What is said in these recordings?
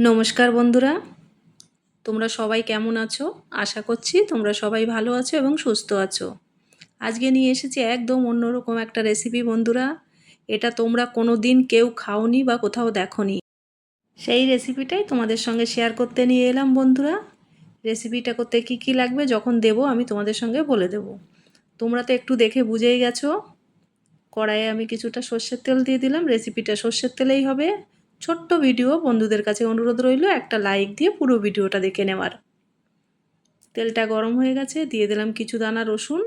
নমস্কার বন্ধুরা। তোমরা সবাই কেমন আছো? আশা করছি তোমরা সবাই ভালো আছো এবং সুস্থ আছো। আজকে নিয়ে এসেছি একদম অন্যরকম একটা রেসিপি বন্ধুরা। এটা তোমরা কোনো দিন কেউ খাওনি বা কোথাও দেখোনি। সেই রেসিপিটাই তোমাদের সঙ্গে শেয়ার করতে নিয়ে এলাম বন্ধুরা। রেসিপিটা করতে কি কি লাগবে যখন দেব আমি তোমাদের সঙ্গে বলে দেব। তোমরা তো একটু দেখে বুঝেই গেছো। কড়াইয়ে আমি কিছুটা সর্ষের তেল দিয়ে দিলাম। রেসিপিটা সর্ষের তেলেই হবে। ছোট্ট ভিডিও বন্ধুদের কাছে অনুরোধ রইল, একটা লাইক দিয়ে পুরো ভিডিওটা দেখে নেওয়ার। তেলটা গরম হয়ে গেছে, দিয়ে দিলাম কিছু দানা রসুন।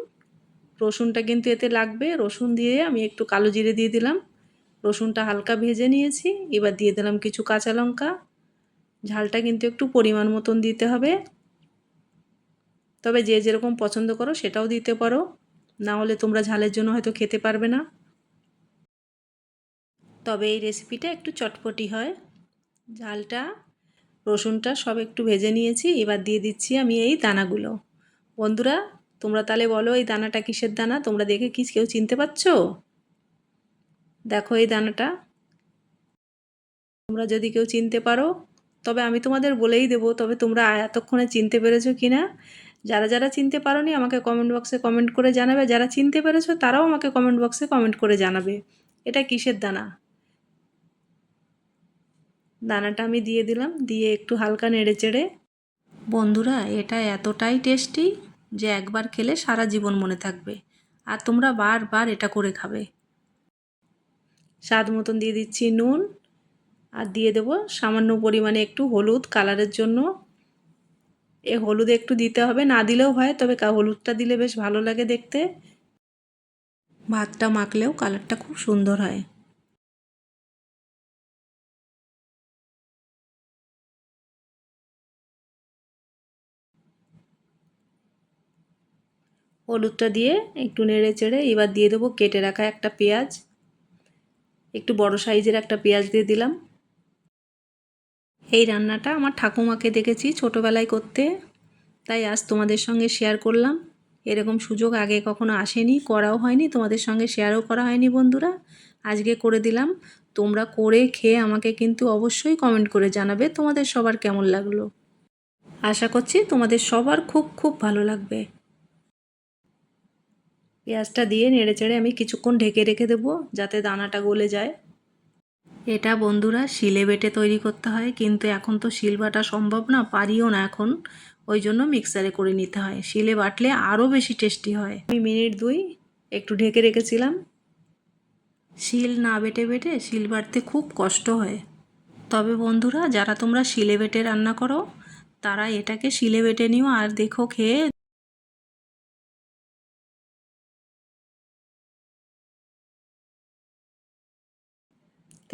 রসুনটা কিন্তু এতে লাগবে, রসুন দিয়ে আমি একটু কালো জিরে দিয়ে দিলাম। রসুনটা হালকা ভেজে নিয়েছি, এবার দিয়ে দিলাম কিছু কাঁচা লঙ্কা। ঝালটা কিন্তু একটু পরিমাণ মতন দিতে হবে। তবে যে যেরকম পছন্দ করো সেটাও দিতে পারো। না হলে তোমরা ঝালের জন্য হয়তো খেতে পারবে না। তবে এই রেসিপিটা একটু চটপটি হয়। ঝালটা, রসুনটা সব একটু ভেজে নিয়েছি, এবার দিয়ে দিচ্ছি আমি এই দানাগুলো। বন্ধুরা, তোমরা তাহলে বলো এই দানাটা কিসের দানা? তোমরা দেখে কি কেউ চিনতে পারছ? দেখো এই দানাটা। তোমরা যদি কেউ চিনতে পারো, তবে আমি তোমাদের বলেই দেবো, তবে তোমরা এতক্ষণে চিনতে পেরেছ কি না যারা যারা চিনতে পারোনি, আমাকে কমেন্ট বক্সে কমেন্ট করে জানাবে। যারা চিনতে পেরেছ, তারাও আমাকে কমেন্ট বক্সে কমেন্ট করে জানাবে। এটা কিসের দানা? দানাটা আমি দিয়ে দিলাম, দিয়ে একটু হালকা নেড়ে চেড়ে বন্ধুরা, এটা এতটাই টেস্টি যে একবার খেলে সারা জীবন মনে থাকবে। আর তোমরা বারবার এটা করে খাবে। স্বাদ মতন দিয়ে দিচ্ছি নুন আর দিয়ে দেব সামান্য পরিমাণে একটু হলুদ কালারের জন্য। এ হলুদ একটু দিতে হবে, না দিলেও হয়, তবে হলুদটা দিলে বেশ ভালো লাগে দেখতে। ভাতটা মাখলেও কালারটা খুব সুন্দর হয়। হলুদটা দিয়ে একটু নেড়ে চেড়ে এবার দিয়ে দেবো কেটে রাখা একটা পেঁয়াজ। একটু বড় সাইজের একটা পেঁয়াজ দিয়ে দিলাম। এই রান্নাটা আমার ঠাকুমাকে দেখেছি ছোটোবেলায় করতে, তাই আজ তোমাদের সঙ্গে শেয়ার করলাম। এরকম সুযোগ আগে কখনো আসেনি, করাও হয়নি, তোমাদের সঙ্গে শেয়ারও করা হয়নি বন্ধুরা। আজকে করে দিলাম। তোমরা করে খেয়ে আমাকে কিন্তু অবশ্যই কমেন্ট করে জানাবে তোমাদের সবার কেমন লাগল। আশা করছি তোমাদের সবার খুব খুব ভালো লাগবে। পেঁয়াজটা দিয়ে নেড়ে চেড়ে আমি কিছুক্ষণ ঢেকে রেখে দেবো, যাতে দানাটা গলে যায়। এটা বন্ধুরা শিলে বেটে তৈরি করতে হয়, কিন্তু এখন তো শিল বাটা সম্ভব না, পারিও না এখন। ওই জন্য মিক্সারে করে নিতে হয়। শিলে বাটলে আরও বেশি টেস্টি হয়। আমি মিনিট দুই একটু ঢেকে রেখেছিলাম। শিল না বেটে বেটে শিল বাটতে খুব কষ্ট হয়। তবে বন্ধুরা, যারা তোমরা শিলে বেটে রান্না করো, তারা এটাকে শিলে বেটে নিও আর দেখো খেয়ে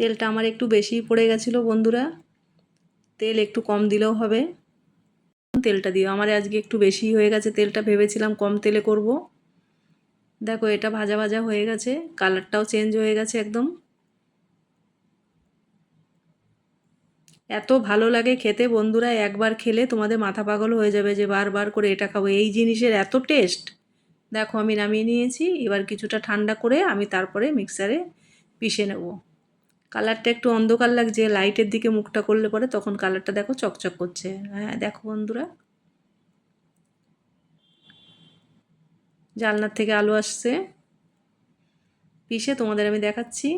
তেলটা আমার একটু বেশিই পড়ে গেছিল, বন্ধুরা। তেল একটু কম দিলেও হবে। তেলটা দিও, আমার আজকে একটু বেশি হয়ে গেছে তেলটা, ভেবেছিলাম কম তেলে করব। দেখো, এটা ভাজা ভাজা হয়ে গেছে, কালারটাও চেঞ্জ হয়ে গেছে একদম। এত ভালো লাগে খেতে, বন্ধুরা, একবার খেলে তোমাদের মাথা পাগল হয়ে যাবে যে বারবার করে এটা খাব। এই জিনিসের এত টেস্ট। দেখো, আমি নামিয়ে নিয়েছি, এবার কিছুটা ঠান্ডা করে আমি তারপরে মিক্সারে পিষে নেব। কালারটা একটু অন্ধকার লাগছে, লাইটের দিকে মুখটা করলে পরে তখন কালারটা দেখো চকচক করছে। হ্যাঁ দেখো বন্ধুরা। জালনার থেকে আলো আসছে। পিষে তোমাদের আমি দেখাচ্ছি।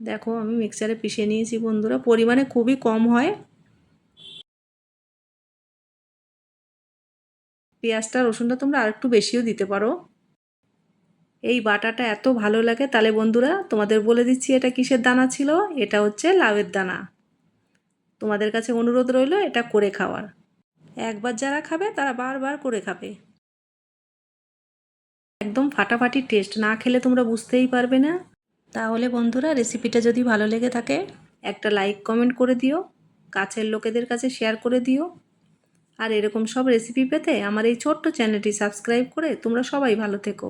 দেখো, আমি মিক্সারে পিষে নিয়েছি বন্ধুরা। পরিমাণে খুবই কম হয়। পেঁয়াজটা, রসুনটা তোমরা আরেকটু বেশিও দিতে পারো। এই বাটাটা এত ভালো লাগে, তাহলে বন্ধুরা তোমাদের বলে দিচ্ছি এটা কিসের দানা ছিল? এটা হচ্ছে লাউয়ের দানা। তোমাদের কাছে অনুরোধ রইল এটা করে খাওয়ার। একবার যারা খাবে তারা বারবার করে খাবে। একদম ফাটাফাটি টেস্ট না খেলে তোমরা বুঝতেই পারবে না। তাহলে বন্ধুরা রেসিপিটা যদি ভালো লেগে থাকে, একটা লাইক কমেন্ট করে দিও। কাছের লোকেদের কাছে শেয়ার করে দিও। আর এরকম সব রেসিপি পেতে আমার এই ছোট্ট চ্যানেলটি সাবস্ক্রাইব করে তোমরা সবাই ভালো থেকো।